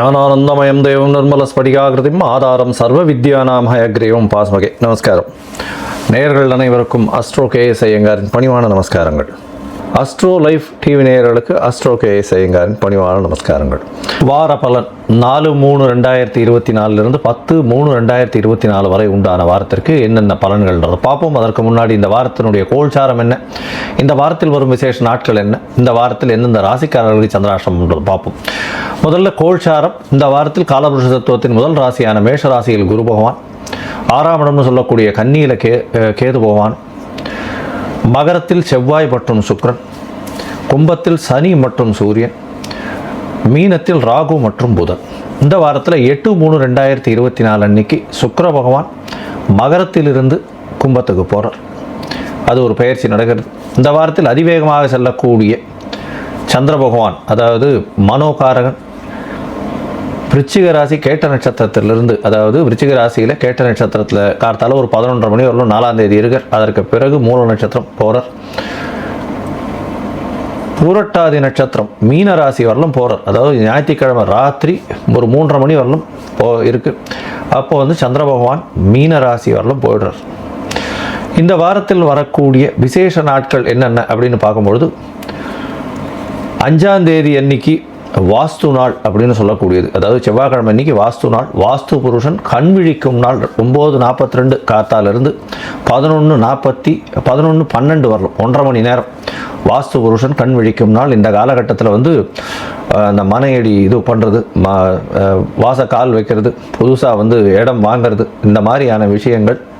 ஞானானந்தமயம் தேவம் நிர்மல ஸ்படிகாகிருதிம் ஆதாரம் சர்வ வித்யானாம் ஹயக்ரீவம் பாஸ்மகே. நமஸ்காரம். நேயர்கள் அனைவருக்கும் அஸ்ட்ரோ கேஎஸ் ஐயங்காரின் பணிவான நமஸ்காரங்கள். அஸ்ட்ரோ லைஃப் டிவி நேயர்களுக்கு அஸ்ட்ரோ கே ஐயங்காரின் பணிவான நமஸ்காரங்கள். வார பலன் நாலு மூணு ரெண்டாயிரத்தி இருபத்தி நாலுலேருந்து பத்து மூணு ரெண்டாயிரத்தி இருபத்தி நாலு வரை உண்டான வாரத்திற்கு என்னென்ன பலன்கள்ன்றது பார்ப்போம். அதற்கு முன்னாடி இந்த வாரத்தினுடைய கோல்சாரம் என்ன? இந்த வாரத்தில் வரும் விசேஷ நாட்கள் என்ன? இந்த வாரத்தில் எந்தெந்த ராசிக்காரர்களுக்கு சந்திராஷ்டமம்ன்றது பார்ப்போம். முதல்ல கோல்சாரம். இந்த வாரத்தில் காலபுருஷ தத்துவத்தின் முதல் ராசியான மேஷ ராசியில் குரு பகவான். ஆறாம் இடம்னு சொல்லக்கூடிய கன்னியில் கே கேது பகவான். மகரத்தில் செவ்வாய் மற்றும் சுக்ரன் கும்பத்தில் சனி மற்றும் சூரியன் மீனத்தில் ராகு மற்றும் புதன். இந்த வாரத்தில் எட்டு மூணு ரெண்டாயிரத்தி இருபத்தி நாலு அன்னைக்கு சுக்கர பகவான் மகரத்திலிருந்து கும்பத்துக்கு போகிறார் அது ஒரு பயிற்சி நடக்கிறது. இந்த வாரத்தில் அதிவேகமாக செல்லக்கூடிய சந்திர பகவான் அதாவது மனோகாரகன் விருச்சிக ராசி கேட்ட நட்சத்திரத்திலிருந்து அதாவது விருச்சிக ராசியில் கேட்ட நட்சத்திரத்தில் கார்த்தால ஒரு பதினொன்றரை மணி வரலும் நாலாம் தேதி இருக்கர் அதற்கு பிறகு மூல நட்சத்திரம் போகிறார் பூரட்டாதி நட்சத்திரம் மீன ராசி வரலும் போகிறார் அதாவது ஞாயிற்றுக்கிழமை ராத்திரி ஒரு மூன்றரை மணி வரலும் போ இருக்கு. அப்போ வந்து சந்திர பகவான் மீன ராசி வரலும் போயிடுறார். இந்த வாரத்தில் வரக்கூடிய விசேஷ நாட்கள் என்னென்ன அப்படின்னு பார்க்கும்பொழுது அஞ்சாம் தேதி அன்னைக்கு வாஸ்து நாள் அப்படின்னு சொல்லக்கூடியது. அதாவது செவ்வாய்க்கிழமை அன்னைக்கு வாஸ்து நாள். வாஸ்து புருஷன் கண் விழிக்கும் நாள். ஒம்பது நாற்பத்தி ரெண்டு காத்தாலிருந்து பதினொன்று நாற்பத்தி பதினொன்று பன்னெண்டு வரலாம். ஒன்றரை மணி நேரம். வாஸ்து புருஷன் கண் விழிக்கும் நாள். இந்த காலகட்டத்தில் வந்து அந்த மனையடி இது பண்ணுறது ம வாச கால் வைக்கிறது புதுசாக வந்து இடம் வாங்குறது இந்த மாதிரியான விஷயங்கள்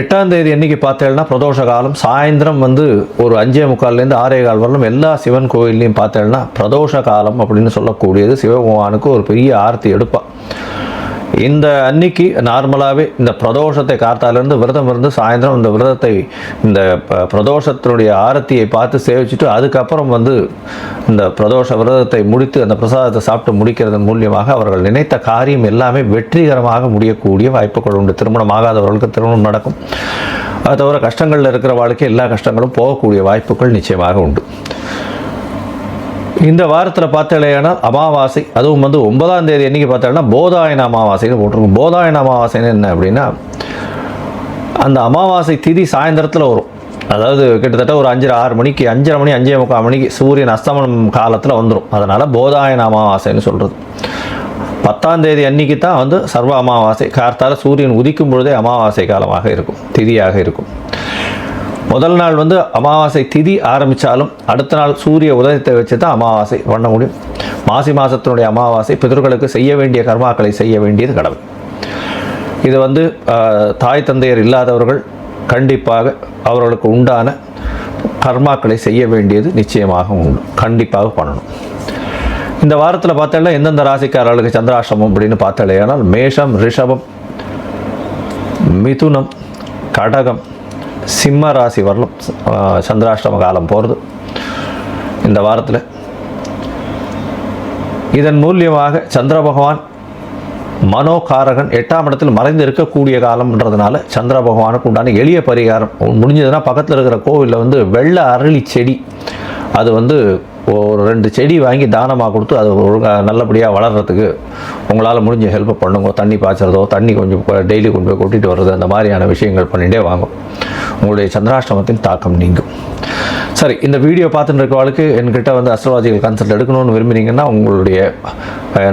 எட்டாம் தேதி என்னைக்கு பார்த்தேன்னா பிரதோஷ காலம். சாயந்தரம் வந்து ஒரு அஞ்சே முக்கால்லேருந்து ஆறே கால் வரலும் எல்லா சிவன் கோயில்லையும் பார்த்தேன்னா பிரதோஷ காலம் அப்படின்னு சொல்லக்கூடியது சிவபகவானுக்கு ஒரு பெரிய ஆர்த்தி எடுப்பாள் இந்த அன்னைக்கு நார்மலாகவே இந்த பிரதோஷத்தை காத்தாலேருந்து விரதம் இருந்து சாயந்தரம் இந்த விரதத்தை இந்த ப- பிரதோஷத்தினுடைய ஆரத்தியை பார்த்து சேவிச்சுட்டு அதுக்கப்புறம் வந்து இந்த பிரதோஷ விரதத்தை முடித்து அந்த பிரசாதத்தை சாப்பிட்டு முடிக்கிறதன் மூலியமாக அவர்கள் நினைத்த காரியம் எல்லாமே வெற்றிகரமாக முடியக்கூடிய வாய்ப்புகள் உண்டு. திருமணம் ஆகாதவர்களுக்கு திருமணம் நடக்கும். அது தவிர கஷ்டங்களில் இருக்கிற வாழ்க்கை எல்லா கஷ்டங்களும் போகக்கூடிய வாய்ப்புகள் நிச்சயமாக உண்டு. இந்த வாரத்தில் பார்த்தலையானால் அமாவாசை அதுவும் வந்து ஒன்பதாம் தேதி என்றைக்கு பார்த்தோம்னா போதாயன அமாவாசைன்னு போட்டிருக்கும். போதாயன அமாவாசைன்னு என்ன அப்படின்னா அந்த அமாவாசை திதி சாயந்தரத்தில் வரும். அதாவது கிட்டத்தட்ட ஒரு அஞ்சரை ஆறு மணிக்கு அஞ்சரை மணி அஞ்சே முக்கால் மணிக்கு சூரியன் அஸ்தமனம் காலத்தில் வந்துடும் அதனால் போதாயன அமாவாசைன்னு சொல்கிறது பத்தாம் தேதி அன்னைக்கு தான் வந்து சர்வ அமாவாசை. கார்த்தால சூரியன் உதிக்கும் பொழுதே அமாவாசை காலமாக இருக்கும். திதியாக இருக்கும். முதல் நாள் வந்து அமாவாசை திதி ஆரம்பித்தாலும் அடுத்த நாள் சூரிய உதயத்தை வச்சு தான் அமாவாசை பண்ண முடியும். மாசி மாதத்தினுடைய அமாவாசை பிதர்களுக்கு செய்ய வேண்டிய கர்மாக்களை செய்ய வேண்டியது கடமை இது வந்து தாய் தந்தையர் இல்லாதவர்கள் கண்டிப்பாக அவர்களுக்கு உண்டான கர்மாக்களை செய்ய வேண்டியது நிச்சயமாக உண்டு. கண்டிப்பாக பண்ணணும். இந்த வாரத்தில் பார்த்தோம்னா எந்தெந்த ராசிக்காரர்களுக்கு சந்திராசிரமம் அப்படின்னு பார்த்தாலே ஆனால் மேஷம் ரிஷபம் மிதுனம் கடகம் சிம்ம ராசி வரலும் சந்திராஷ்டம காலம் போகிறது இந்த வாரத்தில். இதன் மூலியமாக சந்திர பகவான் மனோகாரகன் எட்டாம் இடத்தில் மறைந்து இருக்கக்கூடிய காலம்ன்றதுனால சந்திர பகவானுக்கு உண்டான எளிய பரிகாரம். முடிஞ்சதுன்னா பக்கத்தில் இருக்கிற கோவிலில் வந்து வெள்ளை அரளி செடி. அது வந்து ஒரு ரெண்டு செடி வாங்கி தானமாக கொடுத்து அது ஒழுங்காக நல்லபடியாக வளர்கிறதுக்கு உங்களால் முடிஞ்ச ஹெல்ப் பண்ணுங்க. தண்ணி பாய்ச்சறதோ தண்ணி கொஞ்சம் டெய்லி கொண்டு போய் கொட்டிட்டு வர்றது அந்த மாதிரியான விஷயங்கள் பண்ணிகிட்டே வாங்கும் உங்களுடைய சந்திராஷ்டமத்தின் தாக்கம் நீங்கும். சரி இந்த வீடியோ பார்த்துட்டு இருக்கவளுக்கு என்கிட்ட வந்து அஸ்ட்ராலஜிக்கல் கன்சல்ட் எடுக்கணும்னு விரும்புனீங்கன்னா உங்களுடைய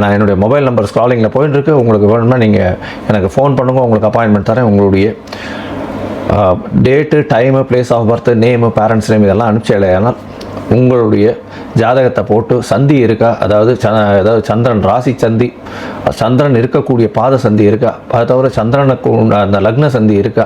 நான் என்னுடைய மொபைல் நம்பர் ஸ்க்ராலிங்கில் போயிட்டு இருக்கு உங்களுக்கு வேணும்னா நீங்கள் எனக்கு ஃபோன் பண்ணுங்க உங்களுக்கு அப்பாயின்மெண்ட் தரேன். உங்களுடைய date time place of birth name parents name இதெல்லாம் அனுப்பிச்சேனால் உங்களுடைய ஜாதகத்தை போட்டு சந்தி இருக்கா? அதாவது ச அதாவது சந்திரன் ராசி சந்தி சந்திரன் இருக்கக்கூடிய பாத சந்தி இருக்கா? அதை தவிர சந்திரனுக்கு அந்த லக்ன சந்தி இருக்கா?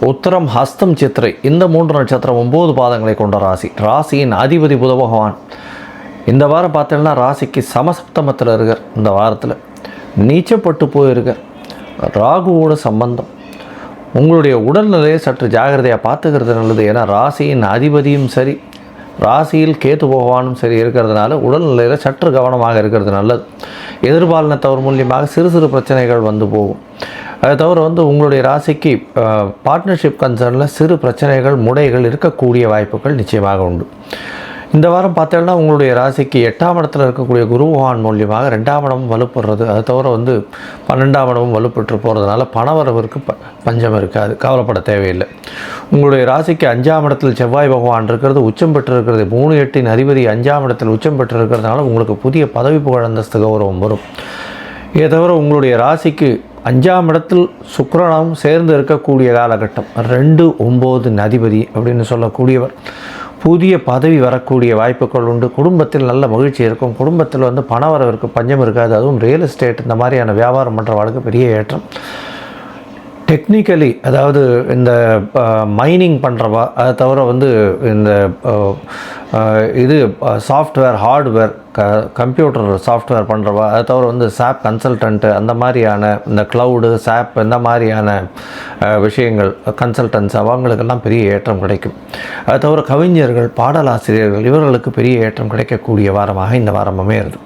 உத்தரம் ஹஸ்தம் சித்திரை. இந்த மூன்று நட்சத்திரம் ஒம்பது பாதங்களை கொண்ட ராசி. ராசியின் அதிபதி புத பகவான். இந்த வாரம் பார்த்தீங்கன்னா ராசிக்கு சமசப்தமத்தில் இருக்கார். இந்த வாரத்தில் நீச்சப்பட்டு போயிருக்கார். ராகுவோட சம்பந்தம். உங்களுடைய உடல்நிலையை சற்று ஜாகிரதையாக பார்த்துக்கிறது நல்லது. ஏன்னா ராசியின் அதிபதியும் சரி ராசியில் கேத்து பகவானும் சரி இருக்கிறதுனால உடல்நிலையில் சற்று கவனமாக இருக்கிறது நல்லது. எதிர்பாலினத்தவர் மூலியமாக சிறு சிறு பிரச்சனைகள் வந்து போகும். அதை தவிர வந்து உங்களுடைய ராசிக்கு பார்ட்னர்ஷிப் கன்சர்னில் சிறு பிரச்சனைகள் முடைகள் இருக்கக்கூடிய வாய்ப்புகள் நிச்சயமாக உண்டு. இந்த வாரம் பார்த்தோம்னா உங்களுடைய ராசிக்கு எட்டாம் இடத்துல இருக்கக்கூடிய குருவான் மூலியமாக ரெண்டாம் இடமும் வலுப்படுறது. அது தவிர வந்து பன்னெண்டாம் இடமும் வலுப்பெற்று போகிறதுனால பணவரவிற்கு ப பஞ்சம் இருக்காது. கவலைப்பட தேவையில்லை. உங்களுடைய ராசிக்கு அஞ்சாம் இடத்தில் செவ்வாய் பகவான் இருக்கிறது உச்சம் பெற்று இருக்கிறது மூணு எட்டின் அதிபதி அஞ்சாம் இடத்தில் உச்சம் பெற்று இருக்கிறதுனால உங்களுக்கு புதிய பதவி புகழ் அந்தஸ்து கௌரவம் வரும். இதை தவிர உங்களுடைய ராசிக்கு அஞ்சாம் இடத்தில் சுக்கரனும் சேர்ந்து இருக்கக்கூடிய காலகட்டம். ரெண்டு ஒம்பது அதிபதி அப்படின்னு சொல்லக்கூடியவர். புதிய பதவி வரக்கூடிய வாய்ப்புகள் உண்டு. குடும்பத்தில் நல்ல மகிழ்ச்சி இருக்கும். குடும்பத்தில் வந்து பண வரவிற்கு பஞ்சம் இருக்காது. அதுவும் ரியல் எஸ்டேட் இந்த மாதிரியான வியாபாரம் பண்ணுறவர்களுக்கு பெரிய ஏற்றம். டெக்னிக்கலி அதாவது இந்த மைனிங் பண்ணுறவா அதை தவிர வந்து இந்த இது சாஃப்ட்வேர் ஹார்ட்வேர் க கம்ப்யூட்டர் சாஃப்ட்வேர் பண்ணுறவா அதை தவிர வந்து சாப் கன்சல்டன்ட்டு அந்த மாதிரியான இந்த க்ளவுடு சாப் இந்த மாதிரியான விஷயங்கள் கன்சல்டன்ஸ் அவங்களுக்கெல்லாம் பெரிய ஏற்றம் கிடைக்கும். அதை தவிர கவிஞர்கள் பாடலாசிரியர்கள் இவர்களுக்கு பெரிய ஏற்றம் கிடைக்கக்கூடிய வாரமாக இந்த வாரமே இருக்குது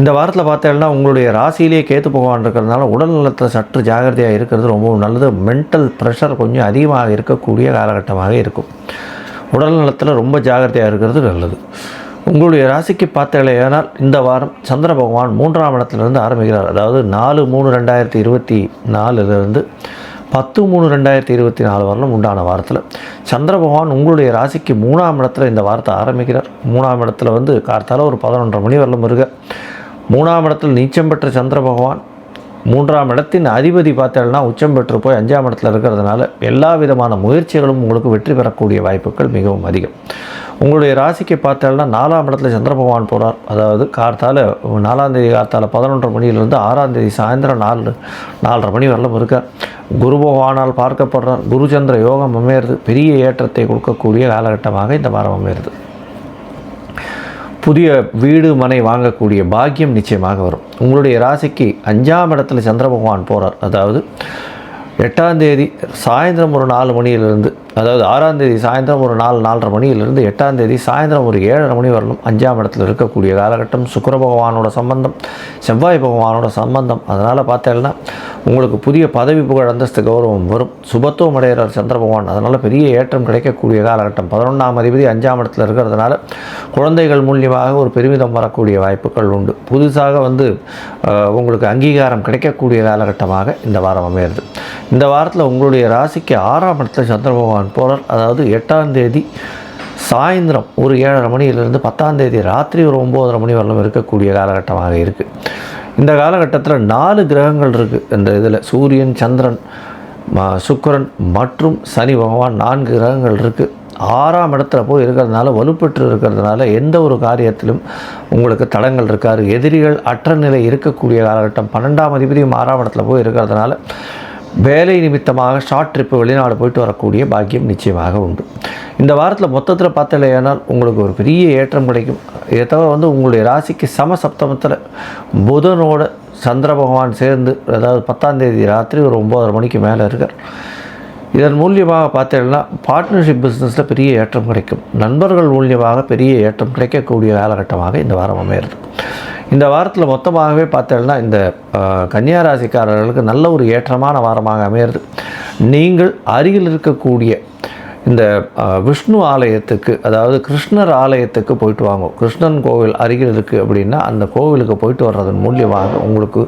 இந்த வாரத்தில் பார்த்தீங்கன்னா உங்களுடைய ராசியிலேயே கேத்து பகவான் இருக்கிறதுனால உடல் நலத்தில் சற்று ஜாகிரதையாக இருக்கிறது ரொம்பவும் நல்லது. மென்டல் ப்ரெஷர் கொஞ்சம் அதிகமாக இருக்கக்கூடிய காலகட்டமாக இருக்கும். உடல் நலத்தில் ரொம்ப ஜாகிரதையாக இருக்கிறது நல்லது. உங்களுடைய ராசிக்கு பார்த்தீங்களேனால் இந்த வாரம் சந்திர பகவான் மூன்றாம் இடத்துலேருந்து ஆரம்பிக்கிறார். அதாவது நாலு மூணு ரெண்டாயிரத்தி இருபத்தி நாலுலேருந்து பத்து மூணு ரெண்டாயிரத்தி இருபத்தி நாலு வரலும் உண்டான வாரத்தில். சந்திர பகவான் உங்களுடைய ராசிக்கு மூணாம் இடத்துல இந்த வாரத்தை ஆரம்பிக்கிறார். மூணாம் இடத்துல வந்து கார்த்தால ஒரு பதினொன்றரை மணி வரலும் இருக்க மூணாம் இடத்தில் நீச்சம் பெற்ற சந்திர பகவான் மூன்றாம் இடத்தின் அதிபதி பார்த்தேன்னா உச்சம் பெற்று போய் அஞ்சாம் இடத்துல இருக்கிறதுனால எல்லா விதமான முயற்சிகளும் உங்களுக்கு வெற்றி பெறக்கூடிய வாய்ப்புகள் மிகவும் அதிகம். உங்களுடைய ராசிக்கு பார்த்தேன்னா நாலாம் இடத்துல சந்திர பகவான் போகிறார் அதாவது கார்த்தால நாலாம் தேதி கார்த்தால பதினொன்றரை மணியிலிருந்து ஆறாம் தேதி சாயந்தரம் நாலு நாலரை மணி வரலும் இருக்கார். குரு பகவானால் பார்க்கப்படுறார் குருச்சந்திர யோகம் அமையிறது பெரிய ஏற்றத்தை கொடுக்கக்கூடிய காலகட்டமாக இந்த வாரம் அமையிறது. புதிய வீடு மனை வாங்கக்கூடிய பாக்கியம் நிச்சயமாக வரும். உங்களுடைய ராசிக்கு அஞ்சாம் இடத்துல சந்திர பகவான் போகிறார் அதாவது எட்டாம் தேதி சாயந்தரம் ஒரு நாலு மணியிலிருந்து அதாவது ஆறாம் தேதி சாயந்தரம் ஒரு நாலு நாலரை மணியிலிருந்து எட்டாம் தேதி சாயந்தரம் ஒரு ஏழரை மணி வரலும் அஞ்சாம் இடத்துல இருக்கக்கூடிய காலகட்டம் சுக்கர பகவானோட சம்பந்தம் செவ்வாய் பகவானோட சம்பந்தம். அதனால் பார்த்தேன்னா உங்களுக்கு புதிய பதவி புகழ் அந்தஸ்து கௌரவம் வரும். சுபத்துவம் அடைகிறார் சந்திர பகவான். அதனால் பெரிய ஏற்றம் கிடைக்கக்கூடிய காலகட்டம். பதினொன்றாம் அதிபதி அஞ்சாம் இடத்துல இருக்கிறதுனால குழந்தைகள் மூலியமாக ஒரு பெருமிதம் வரக்கூடிய வாய்ப்புகள் உண்டு. புதுசாக வந்து உங்களுக்கு அங்கீகாரம் கிடைக்கக்கூடிய காலகட்டமாக இந்த வாரம் அமையிறது. இந்த வாரத்தில் உங்களுடைய ராசிக்கு ஆறாம் இடத்துல சந்திர பகவான் போகிறார் அதாவது எட்டாம் தேதி சாயந்தரம் ஒரு ஏழரை மணியிலிருந்து பத்தாம் தேதி ராத்திரி ஒரு ஒம்போதரை மணி வரலும் இருக்கக்கூடிய காலகட்டமாக இருக்குது இந்த காலகட்டத்தில் நாலு கிரகங்கள் இருக்குது இந்த இதில் சூரியன் சந்திரன் ம- சுக்கிரன் மற்றும் சனி பகவான் நான்கு கிரகங்கள் இருக்குது ஆறாம் இடத்துல போய் இருக்கிறதுனால வலுப்பெற்று இருக்கிறதுனால எந்த ஒரு காரியத்திலும் உங்களுக்கு தடங்கள் இருக்காது. எதிரிகள் அற்ற நிலை இருக்கக்கூடிய காலகட்டம். பன்னெண்டாம் அதிபதியும் ஆறாம் இடத்துல போய் இருக்கிறதுனால வேலை நிமித்தமாக ஷார்ட் ட்ரிப்பு வெளிநாடு போயிட்டு வரக்கூடிய பாக்கியம் நிச்சயமாக உண்டு. இந்த வாரத்தில் மொத்தத்தில் பார்த்தலையானால் உங்களுக்கு ஒரு பெரிய ஏற்றம் கிடைக்கும். இதை தவிர வந்து உங்களுடைய ராசிக்கு சம சப்தமத்தில் புதனோட சந்திர பகவான் சேர்ந்து அதாவது பத்தாம் தேதி ராத்திரி ஒரு ஒம்பதரை மணிக்கு மேலே இருக்கார். இதன் மூலியமாக பார்த்தீங்கன்னா பார்ட்னர்ஷிப் பிஸ்னஸில் பெரிய ஏற்றம் கிடைக்கும். நண்பர்கள் மூலியமாக பெரிய ஏற்றம் கிடைக்கக்கூடிய காலகட்டமாக இந்த வாரம் அமையிறது இந்த வாரத்தில் மொத்தமாகவே பார்த்தேன்னா இந்த கன்னியா ராசிக்காரர்களுக்கு நல்ல ஒரு ஏற்றமான வாரமாக அமையிறது. நீங்கள் அருகில் இருக்கக்கூடிய இந்த விஷ்ணு ஆலயத்துக்கு அதாவது கிருஷ்ணர் ஆலயத்துக்கு போயிட்டு வாங்க. கிருஷ்ணன் கோவில் அருகில் இருக்குது அப்படின்னா அந்த கோவிலுக்கு போயிட்டு வர்றதன் மூலியமாக உங்களுக்கு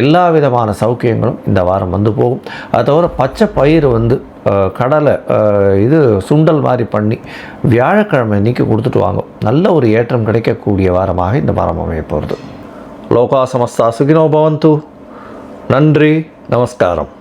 எல்லா விதமான சௌக்கியங்களும் இந்த வாரம் வந்து போகும். அது தவிர பச்சை பயிர் வந்து கடலை இது சுண்டல் மாதிரி பண்ணி வியாழக்கிழமை இன்னைக்கு கொடுத்துட்டு வாங்க. நல்ல ஒரு ஏற்றம் கிடைக்கக்கூடிய வாரமாக இந்த வாரம் அமைய போகிறது லோகா சமஸ்தா சுகினோ பவந்து. நன்றி நமஸ்காரம்.